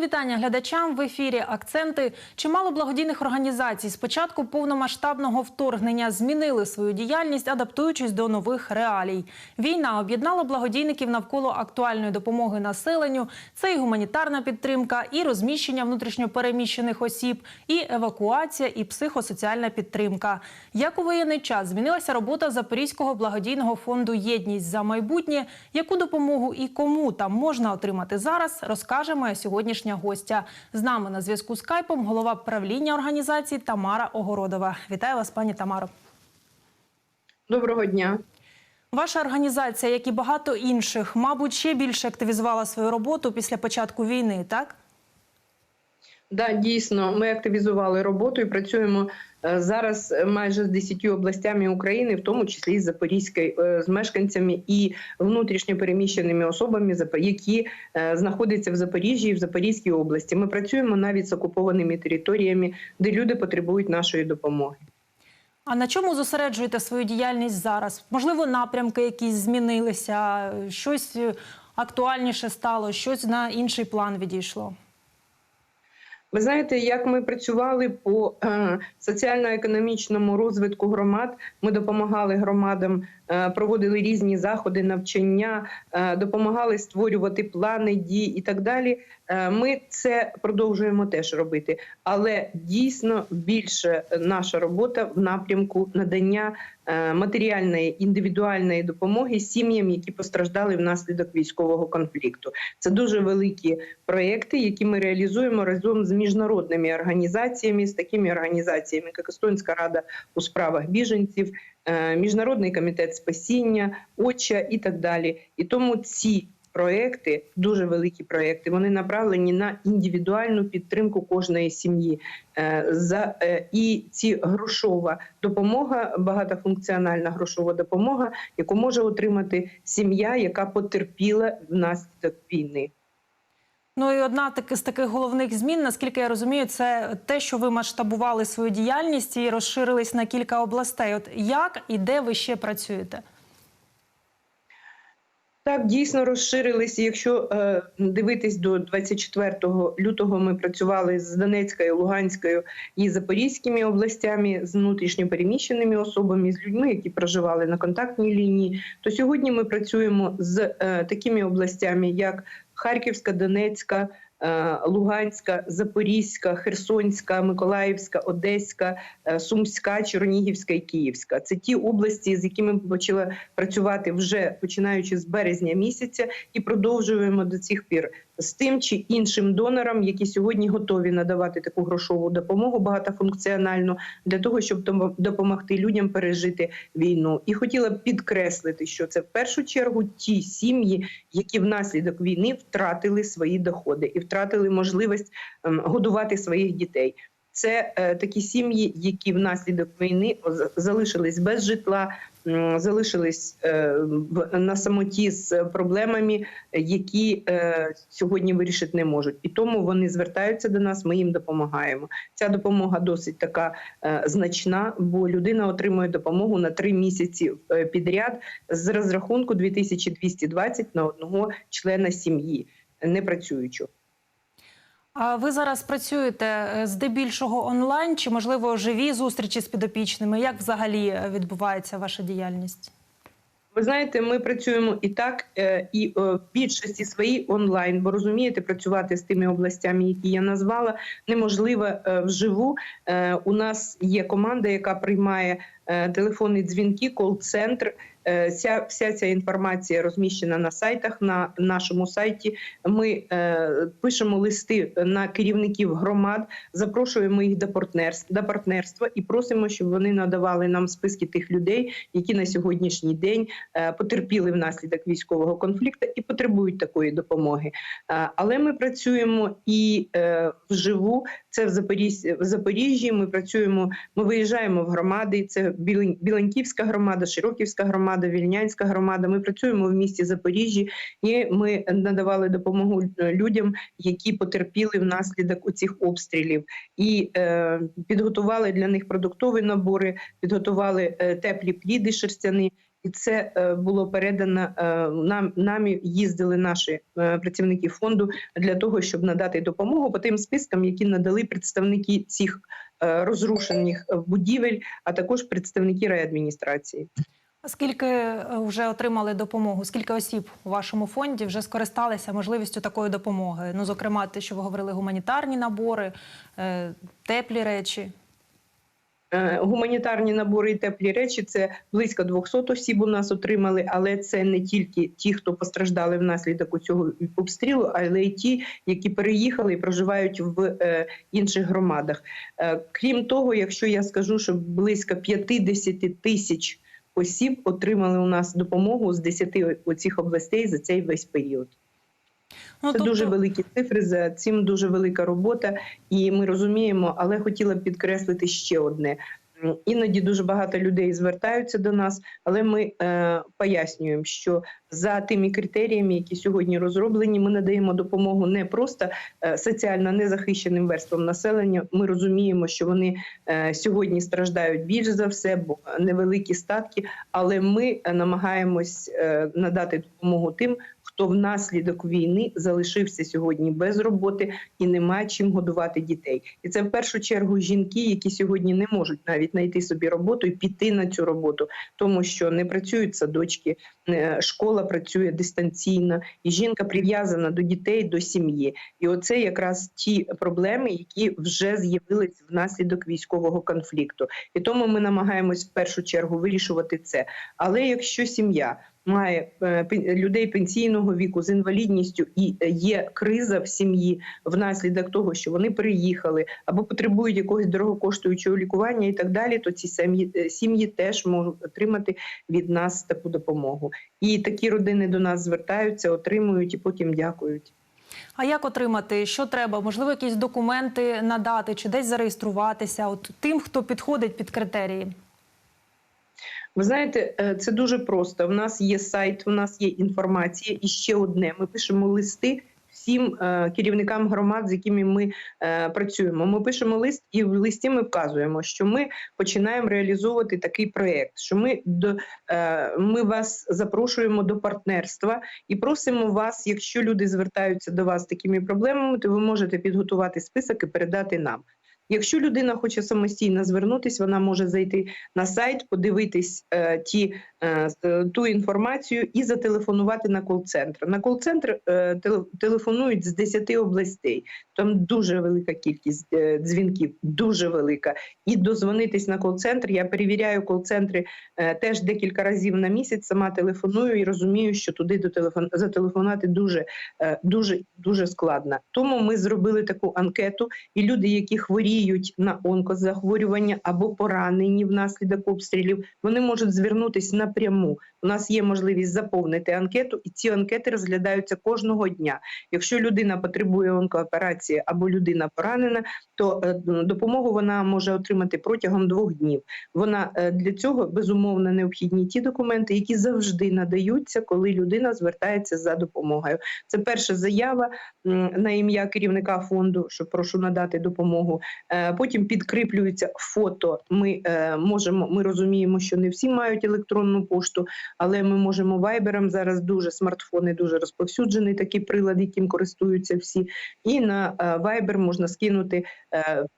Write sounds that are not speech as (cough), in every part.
Вітання глядачам в ефірі. Акценти чимало благодійних організацій з початку повномасштабного вторгнення змінили свою діяльність, адаптуючись до нових реалій. Війна об'єднала благодійників навколо актуальної допомоги населенню. Це і гуманітарна підтримка, і розміщення внутрішньопереміщених осіб, і евакуація, і психосоціальна підтримка. Як у воєнний час змінилася робота Запорізького благодійного фонду Єдність за майбутнє. Яку допомогу і кому там можна отримати зараз, розкаже моя сьогоднішня гостя. З нами на зв'язку скайпом голова правління організації Тамара Огородова. Вітаю вас, пані Тамаро. Доброго дня. Ваша організація, як і багато інших, мабуть, ще більше активізувала свою роботу після початку війни, так? Да, дійсно, ми активізували роботу і працюємо е, зараз майже з 10 областями України, в тому числі з Запорізькою, е, з мешканцями і внутрішньо переміщеними особами, які е, знаходяться в Запоріжжі і в Запорізькій області. Ми працюємо навіть з окупованими територіями, де люди потребують нашої допомоги. А на чому зосереджуєте свою діяльність зараз? Можливо, напрямки якісь змінилися, щось актуальніше стало, щось на інший план відійшло. Ви знаєте, як ми працювали по е, соціально-економічному розвитку громад. Ми допомагали громадам, е, проводили різні заходи, навчання, е, допомагали створювати плани дій і так далі. Е, ми це продовжуємо теж робити, але дійсно більше наша робота в напрямку надання е, матеріальної індивідуальної допомоги сім'ям, які постраждали внаслідок військового конфлікту. Це дуже великі проекти, які ми реалізуємо разом з міжнародними організаціями, з такими організаціями, як Естонська рада у справах біженців, е, Міжнародний комітет спасіння, ОЧА і так далі. І тому ці проекти, дуже великі проекти, вони направлені на індивідуальну підтримку кожної сім'ї. Е, За е, і ці грошова допомога, багатофункціональна грошова допомога, яку може отримати сім'я, яка потерпіла внаслідок війни. Ну і одна таки з таких головних змін, наскільки я розумію, це те, що ви масштабували свою діяльність і розширились на кілька областей. От як і де ви ще працюєте? Так, дійсно розширилися. Якщо е, дивитись до 24 лютого, ми працювали з Донецькою, Луганською і Запорізькими областями з внутрішньо переміщеними особами, з людьми, які проживали на контактній лінії. То сьогодні ми працюємо з е, такими областями, як Харківська, Донецька. Е, Луганська, Запорізька, Херсонська, Миколаївська, Одеська, е, Сумська, Чернігівська і Київська. Це ті області, з якими ми почали працювати вже починаючи з березня місяця, і продовжуємо до цих пір з тим чи іншим донорам, які сьогодні готові надавати таку грошову допомогу багатофункціональну для того, щоб допомогти людям пережити війну. І хотіла б підкреслити, що це в першу чергу ті сім'ї, які внаслідок війни втратили свої доходи і втратили можливість ем, годувати своїх дітей. Це е, такі сім'ї, які внаслідок війни залишились без житла, залишились е, на самоті з проблемами, які е, сьогодні вирішити не можуть. І тому вони звертаються до нас. Ми їм допомагаємо. Ця допомога досить така значна, бо людина отримує допомогу на три місяці підряд з розрахунку 2220 на одного члена сім'ї непрацюючого. А ви зараз працюєте е, здебільшого онлайн чи можливо живі зустрічі з підопічними? Як взагалі е, відбувається ваша діяльність? Ви знаєте, ми працюємо і так, е, і в більшості своїй онлайн, бо розумієте, працювати з тими областями, які я назвала, неможливо вживу. У нас є команда, яка приймає телефонні дзвінки, кол-центр. Е, Ця вся ця інформація розміщена на сайтах. На нашому сайті ми е, пишемо листи на керівників громад, запрошуємо їх до партнерства, до партнерства і просимо, щоб вони надавали нам списки тих людей, які на сьогоднішній день е, потерпіли внаслідок військового конфлікту і потребують такої допомоги. Е, Але ми працюємо і е, вживу. Це в Запоріжжі, в Запоріжжі. Ми працюємо. Ми виїжджаємо в громади. Це Біленківська громада, Широківська громада, Вільнянська громада. Ми працюємо в місті Запоріжжі, і ми надавали допомогу е, людям, які потерпіли внаслідок цих обстрілів, і е, підготували для них продуктові набори, підготували е, теплі пліди шерстяні і це е, було передано нам. Нами їздили наші працівники фонду для того, щоб надати допомогу по тим спискам, які надали представники цих розрушених е, будівель, а також представники райадміністрації. Скільки е, вже отримали допомогу? Скільки осіб у вашому фонді вже скористалися можливістю такої допомоги? Ну, зокрема, те, що ви говорили, гуманітарні набори, е, теплі речі. Е, Гуманітарні набори і теплі речі це близько 200 осіб у нас отримали, але це не тільки ті, хто постраждали внаслідок цього обстрілу, але й ті, які переїхали і проживають в е, інших громадах. Е, крім того, якщо я скажу, що близько 50 тисяч осіб отримали у нас допомогу з 10 оцих областей за цей весь період. Ну, Це дуже великі цифри. За цим дуже велика робота, і ми розуміємо, але хотіла б підкреслити ще одне. Іноді дуже багато людей звертаються до нас, але ми е, пояснюємо, що за тими критеріями, які сьогодні розроблені, ми надаємо допомогу не просто е, соціально незахищеним верствам населення. Ми розуміємо, що вони е, сьогодні страждають більш за все, бо невеликі статки. Але ми намагаємось е, надати допомогу тим, хто внаслідок війни залишився сьогодні без роботи і не має чим годувати дітей. І це в першу чергу жінки, які сьогодні не можуть навіть знайти собі роботу і піти на цю роботу, тому що не працюють садочки, школа працює дистанційно, і жінка прив'язана до дітей, до сім'ї. І оце якраз ті проблеми, які вже з'явились внаслідок військового конфлікту. І тому ми намагаємось в першу чергу вирішувати це. Але якщо сім'я має е, людей пенсійного віку з інвалідністю і е, є криза в сім'ї внаслідок того, що вони переїхали або потребують якогось дорогокоштуючого лікування і так далі, то ці сім'ї е, сім'ї теж можуть отримати від нас таку допомогу. І такі родини до нас звертаються, отримують і потім дякують. А як отримати? Що треба? Можливо, якісь документи надати чи десь зареєструватися? От тим, хто підходить під критерії. Ви знаєте, е, це дуже просто. У нас є сайт, у нас є інформація, і ще одне. Ми пишемо листи всім е, керівникам громад, з якими ми е, працюємо. Ми пишемо лист, і в листі ми вказуємо, що ми починаємо реалізовувати такий проєкт, що ми до ми вас запрошуємо до партнерства і просимо вас, якщо люди звертаються до вас з такими проблемами, то ви можете підготувати список і передати нам. Якщо людина хоче самостійно звернутися, вона може зайти на сайт, подивитись е, ті, е, ту інформацію і зателефонувати на кол-центр. На кол-центр е, телефонують з 10 областей. Там дуже велика кількість е, дзвінків, дуже велика. І дозвонитись на кол-центр. Я перевіряю кол-центри е, теж декілька разів на місяць. Сама телефоную і розумію, що туди до телефон зателефонувати дуже, е, дуже, дуже складно. Тому ми зробили таку анкету і люди, які хворіють на онкозахворювання або поранені внаслідок обстрілів, вони можуть звернутися напряму. У нас є можливість заповнити анкету, і ці анкети розглядаються кожного дня. Якщо людина потребує онкооперації або людина поранена, то е, допомогу вона може отримати протягом двох днів. Вона е, для цього безумовно необхідні ті документи, які завжди надаються, коли людина звертається за допомогою. Це перша заява на ім'я керівника фонду, що прошу надати допомогу. Е, Потім підкріплюється фото. Ми можемо, ми розуміємо, що не всі мають електронну пошту, але ми можемо вайбером зараз дуже смартфони, дуже розповсюджений такий прилад, яким користуються всі. І на е, вайбер можна скинути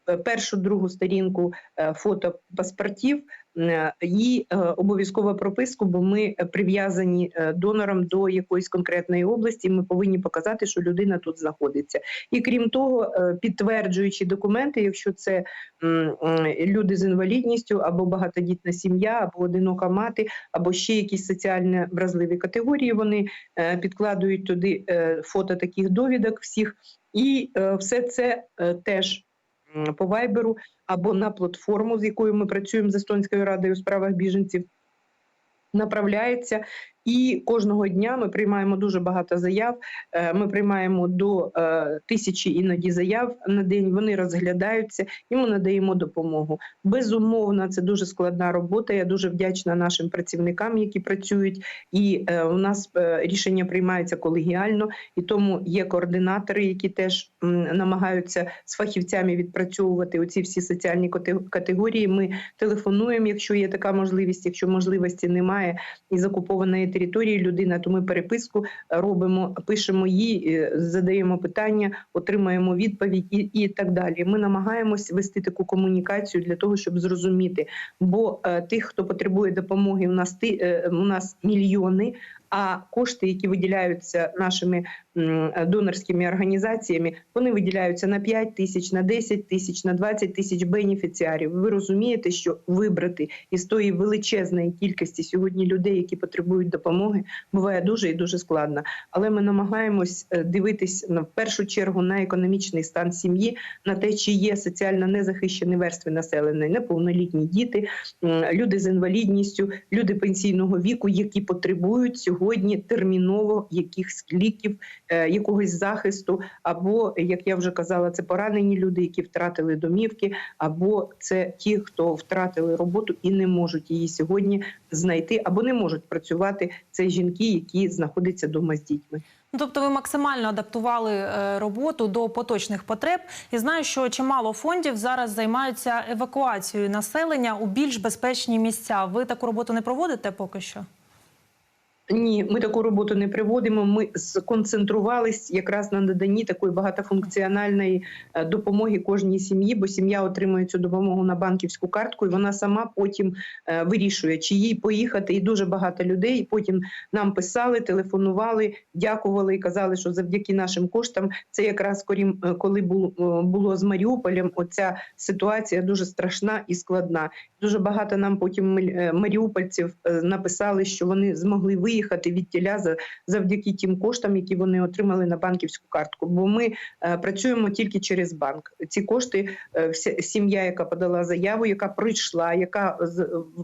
е, першу другу сторінку е, фото паспортів. Е, І е, обов'язково прописку, бо ми е, прив'язані донором до якоїсь конкретної області. Ми повинні показати, що людина тут знаходиться. І крім того, підтверджуючи документи, якщо це люди з інвалідністю, або багатодітна сім'я, або одинока мати, або ще якісь соціально вразливі категорії, вони підкладують туди фото таких довідок всіх, і все це теж по вайберу або на платформу, з якою ми працюємо з Естонською радою у справах біженців. Направляється І кожного дня ми приймаємо дуже багато заяв. Е, Ми приймаємо до е, тисячі іноді заяв на день. Вони розглядаються і ми надаємо допомогу. Безумовно, це дуже складна робота. Я дуже вдячна нашим працівникам, які працюють. І е, у нас рішення приймаються колегіально, і тому є координатори, які теж намагаються з фахівцями відпрацьовувати оці всі соціальні категорії. Ми телефонуємо, якщо є така можливість. Якщо можливості немає із окупованої території людина, то ми переписку робимо, пишемо їй, е, задаємо питання, отримаємо відповідь і, і так далі. Ми намагаємось вести таку комунікацію для того, щоб зрозуміти. Бо е, тих, хто потребує допомоги, у нас ти е, у нас мільйони. А кошти, які виділяються нашими донорськими організаціями, вони виділяються на 5 тисяч, на 10 тисяч, на 20 тисяч бенефіціарів. Ви розумієте, що вибрати із тої величезної кількості сьогодні людей, які потребують допомоги, буває дуже і дуже складно. Але ми намагаємось е, дивитись на в першу чергу на економічний стан сім'ї, на те, чи є соціально незахищені верстви населення, неповнолітні діти, люди з інвалідністю, люди пенсійного віку, які потребують сьогодні терміново якихось ліків, е, якогось захисту, або як я вже казала, це поранені люди, які втратили домівки, або це ті, хто втратили роботу і не можуть її сьогодні знайти, або не можуть працювати. Це жінки, які знаходяться вдома з дітьми. Ну, Тобто ви максимально адаптували е, роботу до поточних потреб. І знаю, що чимало фондів зараз займаються евакуацією населення у більш безпечні місця. Ви таку роботу не проводите поки що? Ні, ми таку роботу не приводимо. Ми сконцентрувались якраз на наданні такої багатофункціональної е, допомоги кожній сім'ї, бо сім'я отримує цю допомогу на банківську картку, і вона сама потім е, вирішує, чи їй поїхати. І дуже багато людей потім нам писали, телефонували, дякували і казали, що завдяки нашим коштам це якраз корім, е, коли було, з Маріуполем. Оця ситуація дуже страшна і складна. Дуже багато нам потім маріупольців написали, що вони змогли виїхати від тіля за завдяки тим коштам, які вони отримали на банківську картку. Бо ми е, працюємо тільки через банк. Ці кошти е, сім'я, яка подала заяву, яка прийшла, яка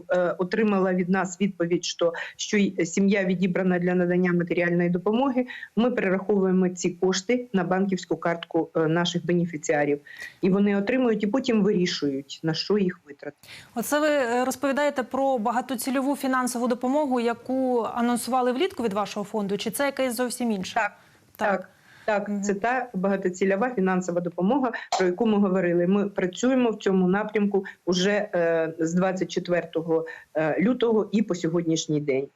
е, отримала від нас відповідь, що, що сім'я відібрана для надання матеріальної допомоги. Ми перераховуємо ці кошти на банківську картку наших бенефіціарів, і вони отримують і потім вирішують на що їх витратити. Оце ви розповідаєте про багатоцільову фінансову допомогу, яку анонсували влітку від вашого фонду, чи це якесь зовсім інше? Так, Так, так, це та багатоцільова фінансова допомога, про яку ми говорили. Ми працюємо в цьому напрямку уже е, з 24 е, лютого і по сьогоднішній день.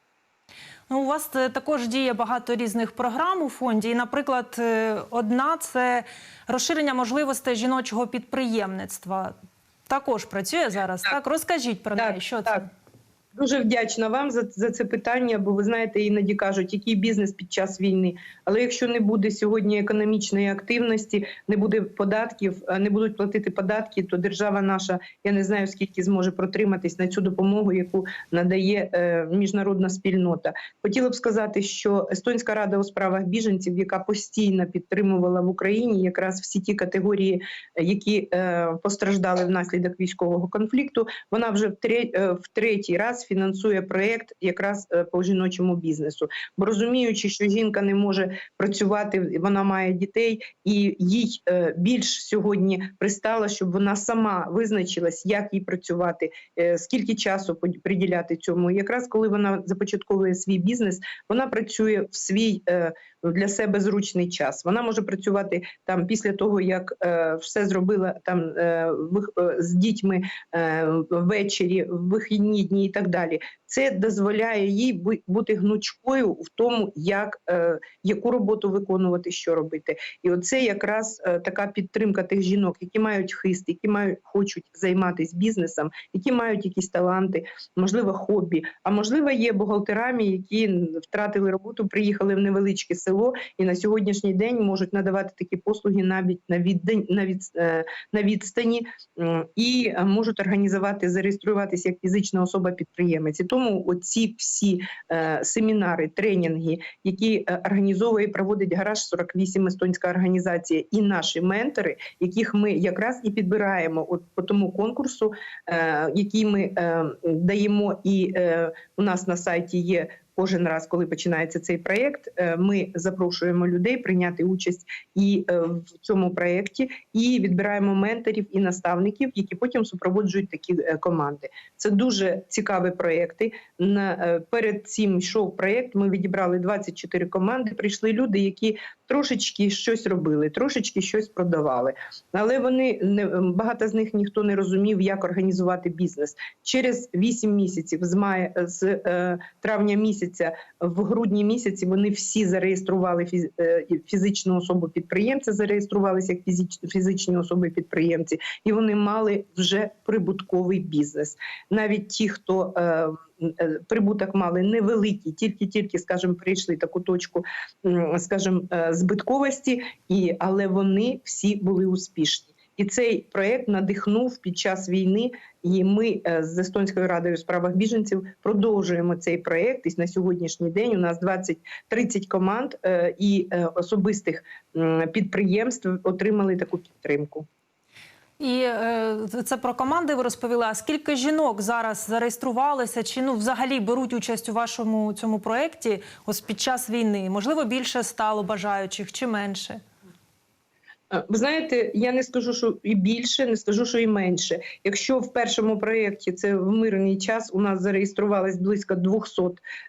Ну, у вас е, також діє багато різних програм у фонді. І, наприклад, е, одна це розширення можливостей жіночого підприємництва. Також працює зараз. Так, Так. розкажіть про Так, неї. Що так. це? Дуже вдячна вам за, за це питання, бо ви знаєте, іноді кажуть, який бізнес під час війни. Але якщо не буде сьогодні економічної активності, не буде податків, не будуть платити податки, то держава наша, я не знаю скільки зможе протриматись на цю допомогу, яку надає е, міжнародна спільнота. Хотіла б сказати, що Естонська рада у справах біженців, яка постійно підтримувала в Україні якраз всі ті категорії, е, які е, постраждали внаслідок військового конфлікту, вона вже в, е, третій раз фінансує проєкт якраз е, по жіночому бізнесу. Бо розуміючи, що жінка не може працювати, вона має дітей, і їй е, більш сьогодні пристало, щоб вона сама визначилась, як їй працювати, е, скільки часу приділяти цьому. Якраз коли вона започатковує свій бізнес, вона працює в свій для себе зручний час. Вона може працювати там після того, як все зробила там з дітьми ввечері, в вихідні дні і так далі. Це дозволяє їй бу- бути гнучкою в тому, як е, яку роботу виконувати, що робити. І оце якраз е, така підтримка тих жінок, які мають хист, які мають хочуть займатися бізнесом, які мають якісь таланти, можливо, хобі. А можливо, є бухгалтерами, які втратили роботу, приїхали в невеличке село і на сьогоднішній день можуть надавати такі послуги навіть на віддань на від, е, на відстані і е, можуть організувати зареєструватися як фізична особа-підприємець. І тому оці всі е, семінари, тренінги, які е, організовує і проводить гараж 48 естонська організація, і наші ментори, яких ми якраз і підбираємо от по тому конкурсу, е, який ми е, даємо, і е, у нас на сайті є. Кожен раз, коли починається цей проєкт, е, ми запрошуємо людей прийняти участь і е, в цьому проєкті, і відбираємо менторів і наставників, які потім супроводжують такі е, команди. Це дуже цікаві проєкти. Перед цим йшов проєкт. Ми відібрали 24 команди. Прийшли люди, які трошечки щось робили, трошечки щось продавали. Але вони не багато з них ніхто не розумів, як організувати бізнес. Через 8 місяців з мая з е, травня місяця в грудні місяці вони всі зареєстрували фіз, е, фізичну особу підприємця, зареєструвалися як фізич, фізичні особи підприємці, і вони мали вже прибутковий бізнес. Навіть ті, хто е, прибуток мали невеликий, тільки-тільки, скажімо, прийшли таку точку, скажімо, е, збитковості, і але вони всі були успішні. І цей проект надихнув під час війни. І ми е, з Естонською радою у справах біженців продовжуємо цей проект. І на сьогоднішній день у нас 20-30 команд е, і е, особистих підприємств отримали таку підтримку. І е, це про команди ви розповіли. А скільки жінок зараз зареєструвалися чи ну взагалі беруть участь у вашому цьому проєкті ось під час війни? Можливо, більше стало бажаючих чи менше? Е, Ви знаєте, я не скажу, що і більше, не скажу, що і менше. Якщо в першому проєкті це в мирний час у нас зареєструвалось близько 200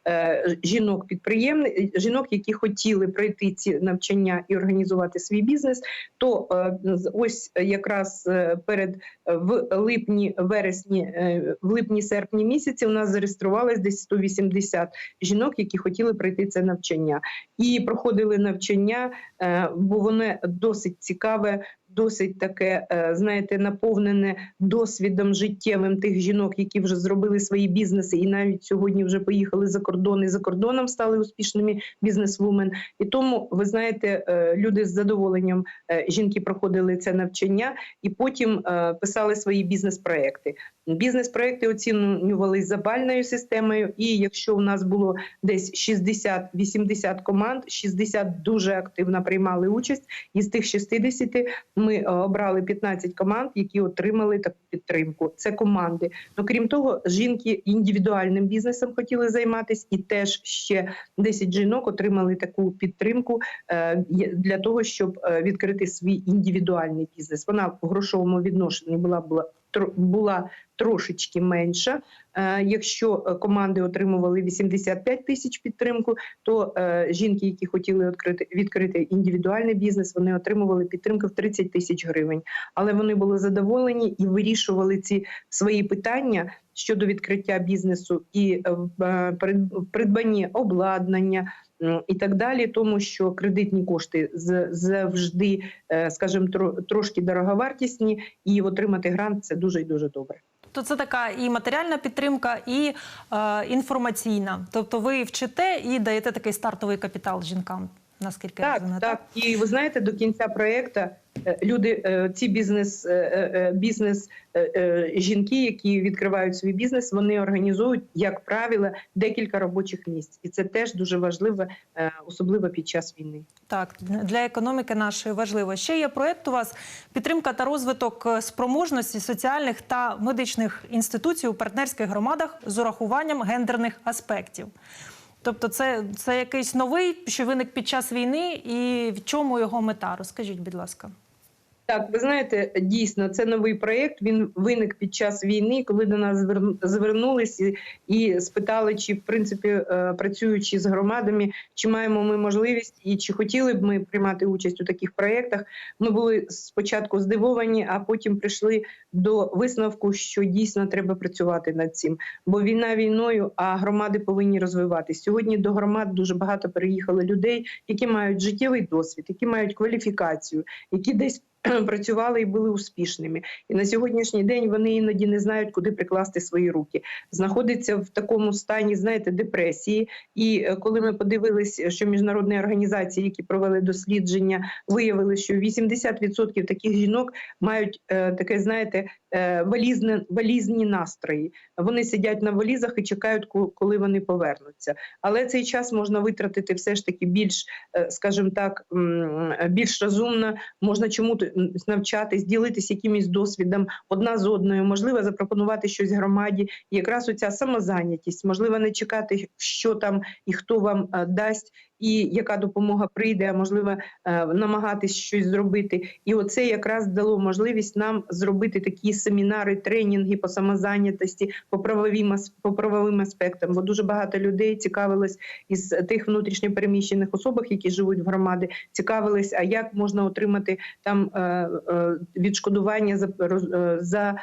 е, жінок підприємних жінок, які хотіли пройти ці навчання і організувати свій бізнес, то е, ось якраз е, перед е, в липні, вересні, е, в липні-серпні місяці у нас зареєструвалось десь 180 жінок, які хотіли пройти це навчання, і проходили навчання, е, бо воно досить цікаве, досить таке, е, знаєте, наповнене досвідом життєвим тих жінок, які вже зробили свої бізнеси, і навіть сьогодні вже поїхали за кордон і за кордоном стали успішними бізнесвумен. І тому ви знаєте, е, люди з задоволенням е, жінки проходили це навчання і потім писали свої бізнес-проекти. Бізнес-проекти оцінювались за бальною системою, і якщо у нас було десь 60-80 команд, 60 дуже активно приймали участь. Із тих 60 ми е, обрали 15 команд, які отримали таку підтримку. Це команди. Ну крім того, жінки індивідуальним бізнесом хотіли займатися, і теж ще 10 жінок отримали таку підтримку е, для того, щоб е, відкрити свій індивідуальний бізнес. Вона в грошовому відношенні була була була трошечки менша. Е, Якщо е, команди отримували 85 тисяч підтримку, то е, жінки, які хотіли відкрити, індивідуальний бізнес, вони отримували підтримку в 30 тисяч гривень. Але вони були задоволені і вирішували ці свої питання щодо відкриття бізнесу і придбання обладнання. І так далі, тому що кредитні кошти завжди, е, скажімо, трошки дороговартісні, і отримати грант це дуже і дуже добре. То це така і матеріальна підтримка, і е, інформаційна. Тобто ви вчите і даєте такий стартовий капітал жінкам, наскільки я Так, розумію. так. І ви знаєте, до кінця проекту люди, е, ці бізнес, е, е, бізнес е, е, жінки, які відкривають свій бізнес, вони організують, як правило, декілька робочих місць, і це теж дуже важливо, е, особливо під час війни. Так, для економіки нашої важливо. Ще є проєкт у вас підтримка та розвиток е, спроможності соціальних та медичних інституцій у партнерських громадах з урахуванням гендерних аспектів. Тобто, це, це якийсь новий, що виник під час війни, і в чому його мета? Розкажіть, будь ласка. Так, ви знаєте, дійсно, це новий проєкт. Він виник під час війни, коли до нас звер- звернулись і, спитали, чи в принципі е, працюючи з громадами, чи маємо ми можливість і чи хотіли б ми приймати участь у таких проєктах. Ми були спочатку здивовані, а потім прийшли до висновку, що дійсно треба працювати над цим. Бо війна війною, а громади повинні розвиватись. Сьогодні до громад дуже багато переїхало людей, які мають життєвий досвід, які мають кваліфікацію, які десь (clears throat) працювали і були успішними. І на сьогоднішній день вони іноді не знають, куди прикласти свої руки. Знаходяться в такому стані, знаєте, депресії. І е, коли ми подивилися, що міжнародні організації, які провели дослідження, виявили, що 80% таких жінок мають е, таке, знаєте, е, валізне, валізні настрої. Вони сидять на валізах і чекають, коли вони повернуться. Але цей час можна витратити все ж таки більш, е, скажімо так, більш розумно. Можна чому навчатись, ділитись якимось досвідом одна з одною, можливо, запропонувати щось громаді. І якраз оця самозайнятість, можливо, не чекати, що там і хто вам е, дасть, і яка допомога прийде, а можливо, е, намагатись щось зробити. І оце якраз дало можливість нам зробити такі семінари, тренінги по самозайнятості, по правовим по правовим аспектам. Бо дуже багато людей цікавилось із тих внутрішньопереміщених особах, які живуть в громади, цікавились, а як можна отримати там е, е, відшкодування за за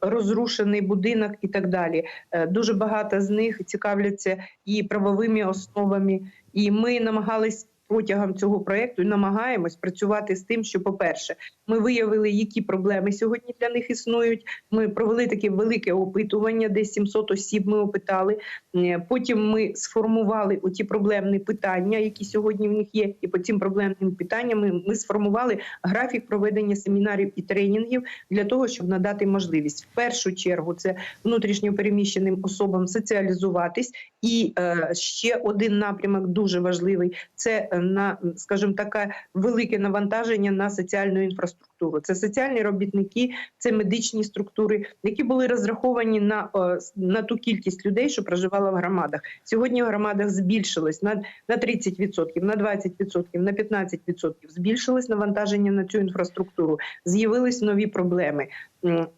розрушений будинок і так далі. Дуже багато з них цікавляться і правовими основами. І ми намагались протягом цього проекту і намагаємось працювати з тим, що, по-перше, ми виявили, які проблеми сьогодні для них існують. Ми провели таке велике опитування, десь 700 осіб ми опитали. Е, Потім ми сформували оті проблемні питання, які сьогодні в них є, і по цим проблемним питанням ми, ми сформували графік проведення семінарів і тренінгів для того, щоб надати можливість в першу чергу це внутрішньопереміщеним особам соціалізуватись. І е, ще один напрямок дуже важливий це е, на, скажімо, таке велике навантаження на соціальну інфраструктуру. Це соціальні робітники, це медичні структури, які були розраховані на, е, на ту кількість людей, що проживала в громадах. Сьогодні в громадах збільшилось на, на 30%, на 20%, на 15% збільшилось навантаження на цю інфраструктуру. З'явились нові проблеми.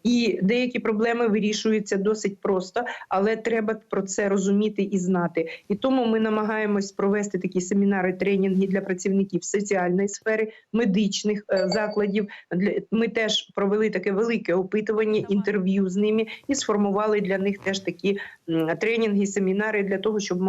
І деякі проблеми вирішуються досить просто, але треба про це розуміти і знати. І тому ми намагаємось провести такі семінари, тренінги для працівників соціальної сфери, медичних е, закладів. Ми теж провели таке велике опитування, інтерв'ю з ними і сформували для них теж такі тренінги, семінари для того, щоб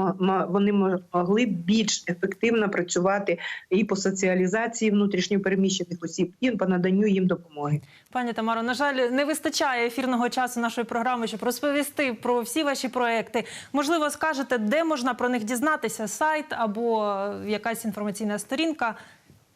вони мо- могли більш ефективно працювати і по соціалізації внутрішньопереміщених осіб, і по наданню їм допомоги. Пані Тамаро, на жаль, не вистачає ефірного часу нашої програми, щоб розповісти про всі ваші проекти. Можливо, скажете, де можна про них дізнатися, сайт або е, якась інформаційна сторінка,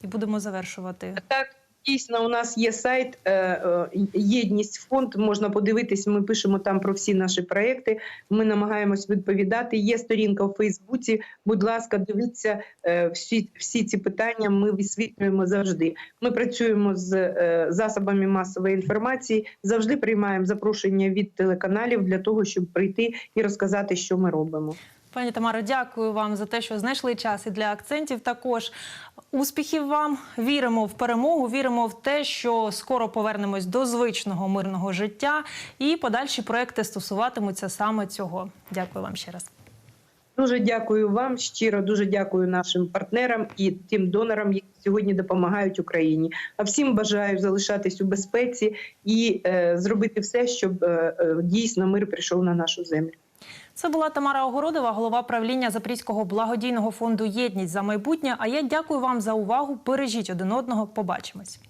і будемо завершувати. Так, дійсно, у нас є сайт е, е, Єдність фонд. Можна подивитись. Ми пишемо там про всі наші проекти. Ми намагаємось відповідати. Є сторінка у Фейсбуці. Будь ласка, дивіться е, всі, всі ці питання. Ми висвітлюємо завжди. Ми працюємо з засобами масової інформації. Завжди приймаємо запрошення від телеканалів для того, щоб прийти і розказати, що ми робимо. Пані Тамаро, дякую вам за те, що знайшли час і для акцентів. Також успіхів вам. Віримо в перемогу, віримо в те, що скоро повернемось до звичного мирного життя, і подальші проекти стосуватимуться саме цього. Дякую вам ще раз. Дуже дякую вам щиро. Дуже дякую нашим партнерам і тим донорам, які сьогодні допомагають Україні. А всім бажаю залишатись у безпеці і е, зробити все, щоб е, е, дійсно мир прийшов на нашу землю. Це була Тамара Огородова, голова правління Запорізького благодійного фонду Єдність за майбутнє. А я дякую вам за увагу. Бережіть один одного. Побачимось.